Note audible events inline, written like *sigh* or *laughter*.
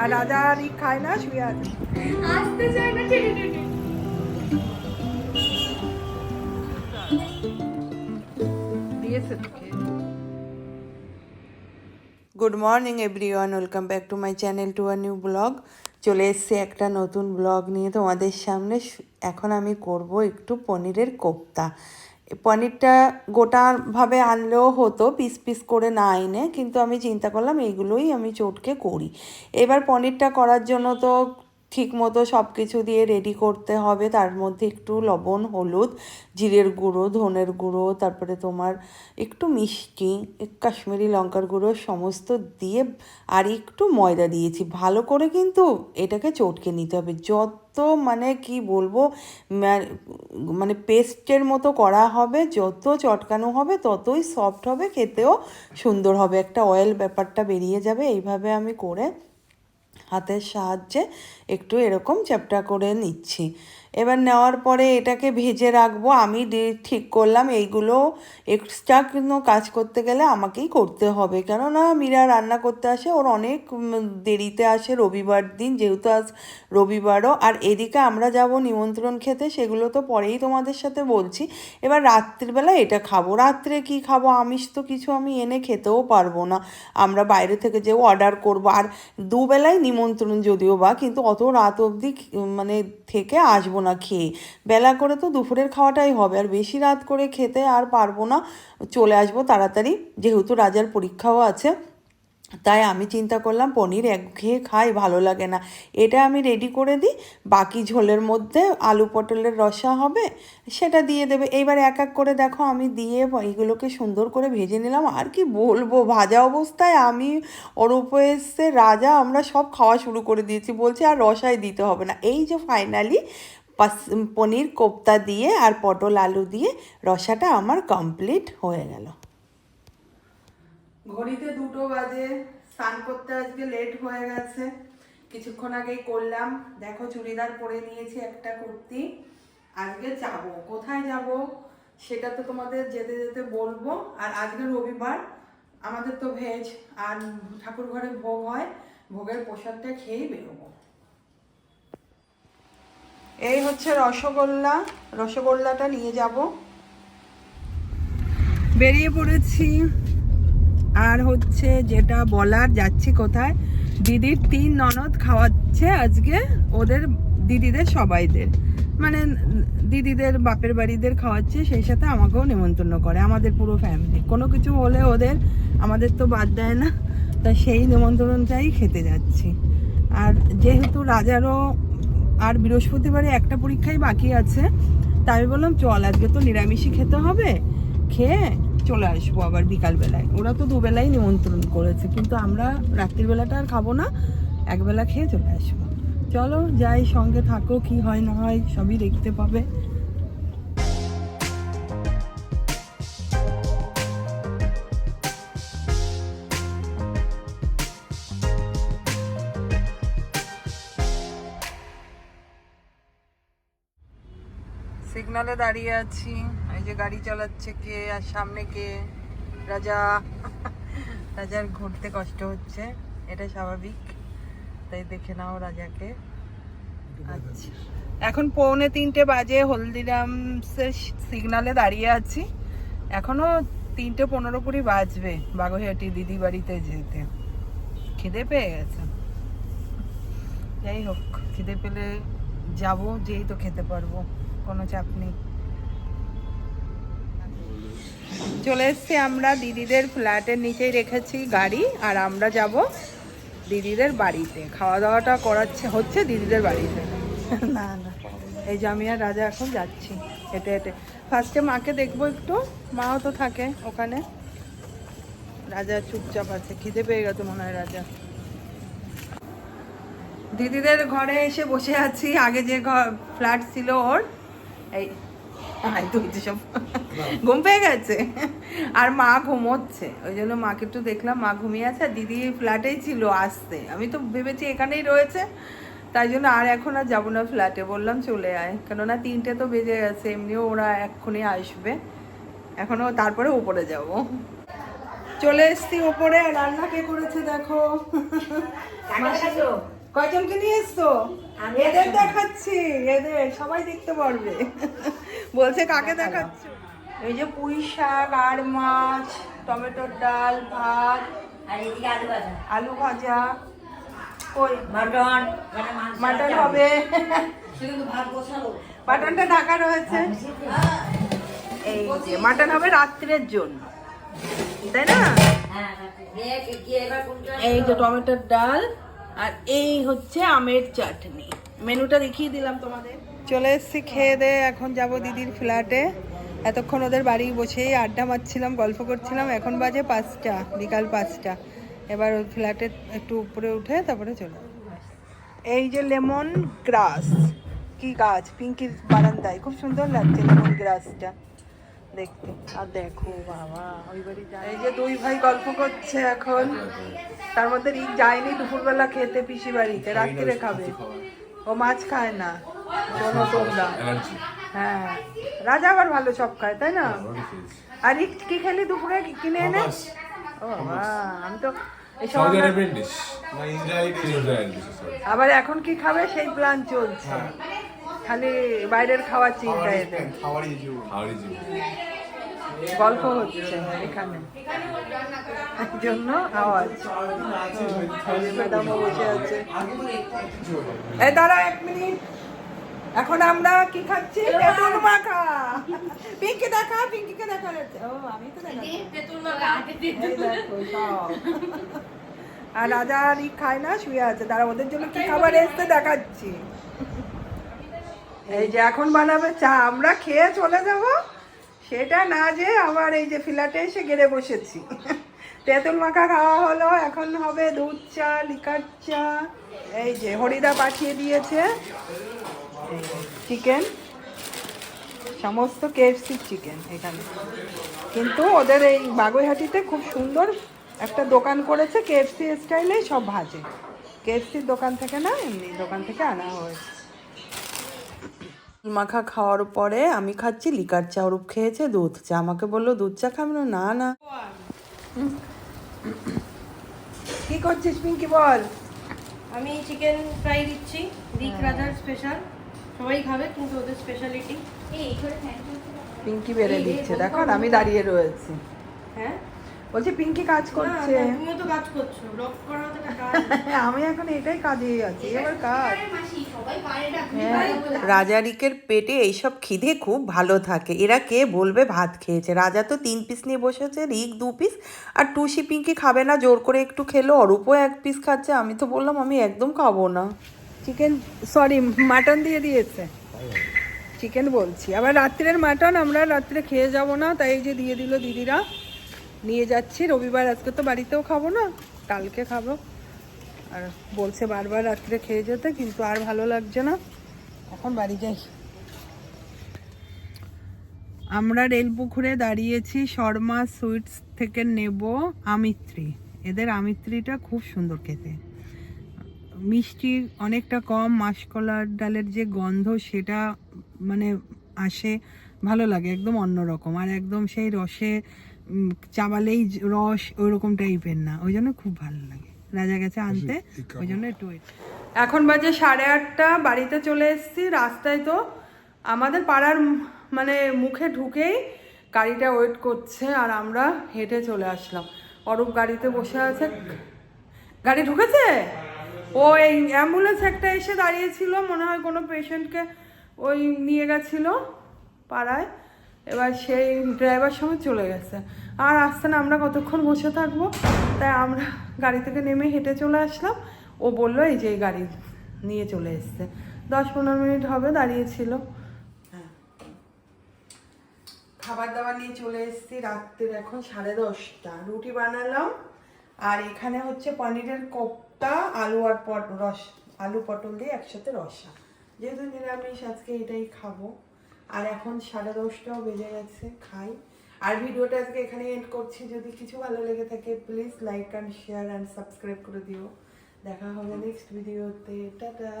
আর রাজা আর খায় না শুয়ে আছে। আসতে চায় না টেনে টেনে দিয়েছে good morning everyone welcome back to my channel to a new blog চলে এসেছি একটা নতুন ব্লগ নিয়ে তোমাদের সামনে। এখন আমি করব একটু পনিরের কোপ্তা। পনিরটা গোটাভাবে আনলেও হতো, পিস পিস করে না এনে, কিন্তু আমি চিন্তা করলাম এইগুলোই আমি চটকে করি। এবার পনিরটা করার জন্য তো ঠিক মতো সব কিছু দিয়ে রেডি করতে হবে। তার মধ্যে একটু লবণ, হলুদ, জিরের গুঁড়ো, ধনের গুঁড়ো, তারপরে তোমার একটু মিষ্টি, কাশ্মীরি লঙ্কার গুঁড়ো সমস্ত দিয়ে আর একটু ময়দা দিয়েছি। ভালো করে কিন্তু এটাকে চটকে নিতে হবে। যত মানে কি বলব মানে পেস্টের মতো করা হবে, যত চটকানো হবে, ততই সফট হবে, খেতেও সুন্দর হবে। একটা অয়েল ব্যাপারটা বেরিয়ে যাবে। এইভাবে আমি করে হাতের সাহায্যে একটু এরকম চ্যাপটা করে নিচ্ছি। এবার নেওয়ার পরে এটাকে ভেজে রাখব। আমি ঠিক করলাম, এইগুলো এক্সট্রা কোনো কাজ করতে গেলে আমাকেই করতে হবে। কেননা মীরা রান্না করতে আসে, ওর অনেক দেরিতে আসে রবিবার দিন, যেহেতু আজ রবিবারও। আর এদিকে আমরা যাব নিমন্ত্রণ খেতে, সেগুলো তো পরেই তোমাদের সাথে বলছি। এবার রাত্রিবেলা এটা খাব। রাত্রে কি খাব? আমিষ তো কিছু আমি এনে খেতেও পারব না। আমরা বাইরে থেকে যে অর্ডার করব। আর দুবেলায় নিমন্ত্রণ যদিও বা, কিন্তু অত রাত অবধি মানে থেকে আসব না খেয়ে। বেলা করে তো দুপুরের খাওয়াটাই হবে। আর বেশি রাত করে খেতে আর পারব না। চলে আসব তাড়াতাড়ি। যেহেতু রাজার পরীক্ষাও আছে, তাই আমি চিন্তা করলাম পনির একঘেয়ে খাই, ভালো লাগে না। এটা আমি রেডি করে দিই। বাকি ঝোলের মধ্যে আলু পটলের রসা হবে, সেটা দিয়ে দেবে। এইবার এক এক করে দেখো আমি দিয়ে এইগুলোকে সুন্দর করে ভেজে নিলাম। আর কি বলব, ভাজা অবস্থায় আমি অরূপ এসে রাজা, আমরা সব খাওয়া শুরু করে দিয়েছি। বলছি আর রসাই দিতে হবে না। এই যে ফাইনালি পনির কোপ্তা দিয়ে আর পটল আলু দিয়ে রসাটা আমার কমপ্লিট হয়ে গেল। ঘড়িতে দুটো বাজে, স্নান করতে আজকে লেট হয়ে গেছে। কিছুক্ষণ আগেই করলাম। দেখো চুড়িদার পরে নিয়েছি একটা কুর্তি। আজকে যাব। কোথায় যাব সেটা তো তোমাদের যেতে যেতে বলব। আর আজকে রবিবার, আমাদের তো ভেজ আর ঠাকুর ঘরে ভোগ হয়। ভোগের প্রসাদটা খেয়েই বেরোবো। এই হচ্ছে রসগোল্লা। রসগোল্লাটা নিয়ে যাব। বেরিয়ে পড়েছি। আর হচ্ছে যেটা বলার, যাচ্ছি কোথায়? দিদির তিন ননদ খাওয়াচ্ছে আজকে ওদের, দিদিদের, সবাইদের। মানে দিদিদের, বাপের বাড়িদের খাওয়াচ্ছে, সেই সাথে আমাকেও নেমন্তন্ন করে, আমাদের পুরো ফ্যামিলি কোনো কিছু হলে ওদের, আমাদের তো বাদ দেয় না। তা সেই নেমন্তন্নটাই খেতে যাচ্ছি। আর যেহেতু রাজারও আর বৃহস্পতিবারে একটা পরীক্ষাই বাকি আছে। তাই আমি বললাম, চল, আজকে তো নিরামিষই খেতে হবে। খেয়ে চলে আসব আবার বিকালবেলায়। ওরা তো দুবেলাই নিমন্ত্রণ করেছে, কিন্তু আমরা রাত্রিবেলাটা আর খাব না, একবেলা খেয়ে চলে আসব। চলো, যাই, সঙ্গে থাকো, কি হয় না হয়, সবই দেখতে পাবে। সিগনালে দাঁড়িয়ে আছি। এই যে গাড়ি চালাচ্ছে কে আর সামনে কে? রাজা। রাজার ঘুরতে কষ্ট হচ্ছে, এটা স্বাভাবিক। তাই দেখে নাও রাজাকে। আচ্ছা। এখন পৌনে তিনটে বাজে হলদিরামসের সিগনালে দাঁড়িয়ে আছি। এখনও তিনটে পনেরো কুড়ি বাজবে বাগুইহাটি দিদি বাড়িতে যেতে। খিদে পেয়ে গেছে। যাই হোক, খিদে পেলে যাব, যেই তো খেতে পারব। কোনো চাপ নেই। চলে এসছি আমরা দিদিদের ফ্ল্যাটের নিচেই রেখেছি গাড়ি আর আমরা যাব দিদিদের বাড়িতে। খাওয়া দাওয়াটা করাচ্ছে হচ্ছে দিদিদের বাড়িতে। না না। এই আর রাজা এখন যাচ্ছি হেঁটে হেঁটে। ফার্স্টে মাকে দেখব একটু মাও তো থাকে ওখানে। রাজা চুপচাপ আছে খিদে পেয়ে গেছে মনে হয় রাজা। দিদিদের ঘরে এসে বসে আছি আগে যে ঘর ফ্ল্যাট ছিল ওর এই সব ঘুম পেয়ে গেছে। আর মা ঘুমোচ্ছে। ওই জন্য মাকে একটু দেখলাম, মা ঘুমিয়ে আছে আর দিদি ফ্ল্যাটেই ছিল আসতে। আমি তো ভেবেছি এখানেই রয়েছে, তাই জন্য আর এখন আর যাব না ফ্ল্যাটে বললাম চলে আয়। কেননা তিনটে তো বেজে গেছে, এমনিও ওরা এক্ষুনি আসবে। এখনও তারপরে উপরে যাব। চলে এসছি ওপরে রান্না কে করেছে দেখো? কয়জনকে নিয়ে এসছো? এদের দেখাচ্ছি এদের সবাই দেখতে পারবে। বলছে কাকে দেখাচ্ছ? এই যে পুঁই শাক আর মাছ টমেটোর ডাল ভাত আলু ভাজা। আলু কই? মাটন মানে মাটন হবে। কিন্তু ভাত বসালো। মাটনটা ঢাকা রয়েছে। এই যে মাটন হবে রাত্রের জন্য। তাই না? হ্যাঁ এই যে টমেটোর ডাল আর এই হচ্ছে আমের চাটনি। মেনুটা দেখিয়ে দিলাম তোমাদের। চলে এসেছি, খেয়ে দে, এখন যাব দিদির ফ্ল্যাটে। এতক্ষণ ওদের বাড়ি বসেই আড্ডা মারছিলাম, গল্প করছিলাম। এখন বাজে পাঁচটা, বিকাল পাঁচটা। এবার ওই ফ্ল্যাটে একটু উপরে উঠে তারপরে চলে এই যে লেমন গ্রাস, কি গাছ, পিঙ্কির বারান্দায়। খুব সুন্দর লাগছে লেমন গ্রাসটা। দেখতে। আর দেখো বাবা ওই বাড়ি যায়। এই যে দুই ভাই গল্প করছে এখন। তার মধ্যে রিক যায়নি দুপুরবেলা খেতে পিসি বাড়িতে রাত্রিরে খাবে। ও মাছ খায় না শোনো তোমরা হ্যাঁ। রাজা আবার ভালো সব খায় তাই না? আর রিক কি খেলি দুপুরে? কি কিনে এনে? ও আমি তো আবার এখন কি খাবে? সেই প্ল্যান চলছে। খালি বাইরের খাওয়ার চিন্তা এদের গল্প হচ্ছে এখানে। জন্য আওয়াজ। ম্যাডামও বসে আছে এই দাঁড়া এক মিনিট। এখন আমরা কি খাচ্ছি? তেঁতুল মাখা। পিঙ্কি দেখা পিঙ্কিকে দেখা যাচ্ছে। ও আমি তো দেখা আর রাজা আর ই খায় না শুয়ে আছে। তারা ওদের জন্য কি খাবার এসছে দেখাচ্ছি। এই যে এখন বানাবে চা, আমরা খেয়ে চলে যাব। সেটা না যে আবার এই যে ফ্ল্যাটে এসে গেড়ে বসেছি। তেঁতুল মাখা খাওয়া হলো, এখন হবে দুধ চা, লিকার চা, এই যে হরিদা পাঠিয়ে দিয়েছে। চিকেন, সমস্ত কেএফসি চিকেন এখানে। কিন্তু ওদের এই বাগুইহাটিতে খুব সুন্দর একটা দোকান করেছে, কেএফসি স্টাইলেই সব ভাজে। কেএফসির দোকান থেকে না, এমনি দোকান থেকে আনা হয়েছে। মাখা খাওয়ার পরে আমি খাচ্ছি লিকার চা ওরূপ খেয়েছে দুধ চা। আমাকে বলল দুধ চা খাবি না? না না। কি করছিস পিঙ্কি বল? আমি চিকেন ফ্রাই দিচ্ছি রিক রাজার স্পেশাল সবাই খাবে কিন্তু ওদের স্পেশালিটি পিঙ্কি বেড়ে দিচ্ছে। দেখো আমি দাঁড়িয়ে রয়েছি। হ্যাঁ? বলছি পিঙ্কি কাজ করছে। তুমিও তো কাজ করছ। ব্লগ করা তো কাজ। *laughs* আমি এখন এটাই কাজেই আছি এবার কাজ। রাজারিকের পেটে এইসব খিদে খুব ভালো থাকে। এরা কে বলবে? ভাত খেয়েছে। রাজা তো তিন পিস নিয়ে বসেছে রিক দু পিস আর টুসি পিঙ্কি খাবে না জোর করে একটু খেলো। অরূপও এক পিস খাচ্ছে। আমি তো বললাম আমি একদম খাব না। চিকেন সরি মাটন দিয়ে দিয়েছে। চিকেন বলছি। আবার রাত্রের মাটন আমরা রাত্রে খেয়ে যাব না তাই এই যে দিয়ে দিল দিদিরা। নিয়ে যাচ্ছি। রবিবার আজকে তো বাড়িতেও খাব না, কালকে খাব। আর বলছে বারবার রাত্রে খেয়ে যেতে, কিন্তু আর ভালো লাগছে না। এখন বাড়ি যাই। আমরা রেলপুকুরে দাঁড়িয়েছি, শর্মা সুইটস থেকে নেব আমিত্রি। এদের আমিত্রিটা খুব সুন্দর খেতে। মিষ্টি অনেকটা কম মাসকলার ডালের যে গন্ধ সেটা মানে আসে, ভালো লাগে, একদম অন্যরকম। আর একদম সেই রসে চাবালেই রস ওই রকম টাইপের না। ওই জন্য খুব ভালো লাগে। রাজা গেছে আনতে ওই জন্য একটু এখন বাজে সাড়ে আটটা বাড়িতে চলে এসেছি। রাস্তায় তো আমাদের পাড়ার মানে মুখে ঢুকেই গাড়িটা ওয়েট করছে আর আমরা হেঁটে চলে আসলাম। অরূপ গাড়িতে বসে আছে। গাড়ি ঢুকেছে? ও এই অ্যাম্বুলেন্স একটা এসে দাঁড়িয়েছিল। মনে হয় কোনো পেশেন্টকে ওই নিয়ে গেছিল পাড়ায়। এবার সেই ড্রাইভার সঙ্গে চলে গেছে। আর আসতে না আমরা কতক্ষণ বসে থাকব? তাই আমরা গাড়ি থেকে নেমে হেঁটে চলে আসলাম। ও বলল, এই যে গাড়ি নিয়ে চলে এসছে। দশ পনেরো মিনিট হবে দাঁড়িয়েছিল খাবার দাবার নিয়ে চলে এসেছি রাত্রির এখন সাড়ে দশটা। রুটি বানালাম। আর এখানে হচ্ছে পনিরের কোপ্তা, আলু আর পট, রস, আলু পটল দিয়ে একসাথে রসা। যেহেতু নিরামিষ, আজকে এটাই খাব। আর এখন সাড়ে দশটাও বেজে গেছে খাই। আর ভিডিওটা আজকে এখানে এন্ড করছি। যদি কিছু ভালো লেগে থাকে please like and share and subscribe করে দিও। দেখা হবে নেক্সট ভিডিওতে টাটা!